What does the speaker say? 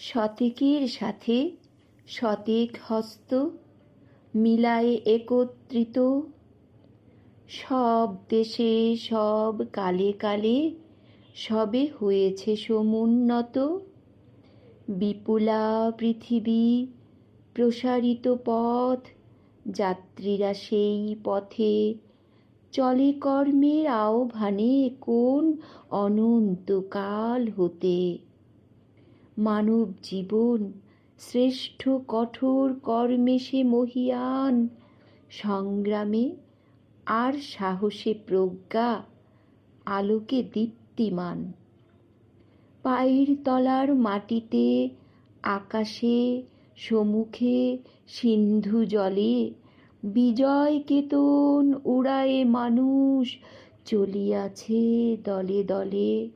শতেকের সাথে শতেক হস্ত মিলায়ে একত্রিত। সব দেশে, সব কালে কালে, সবে হয়েছে সমুন্নত। বিপুলা পৃথিবী প্রসারিত পথ, যাত্রীরা সেই পথে চলে কর্মের আহ্বানে কোন অনন্তকাল হতে। মানব জীবন, শ্রেষ্ঠ কঠোর কর্মে সে মহিয়ান। সংগ্রামে আর সাহসে প্রজ্ঞা, আলোকে দীপ্তিমান। পায়ের তলার মাটিতে, আকাশে সমুখে সিন্ধু জলে, বিজয় কেতন উড়ায়ে মানুষ চলিয়াছে দলে দলে।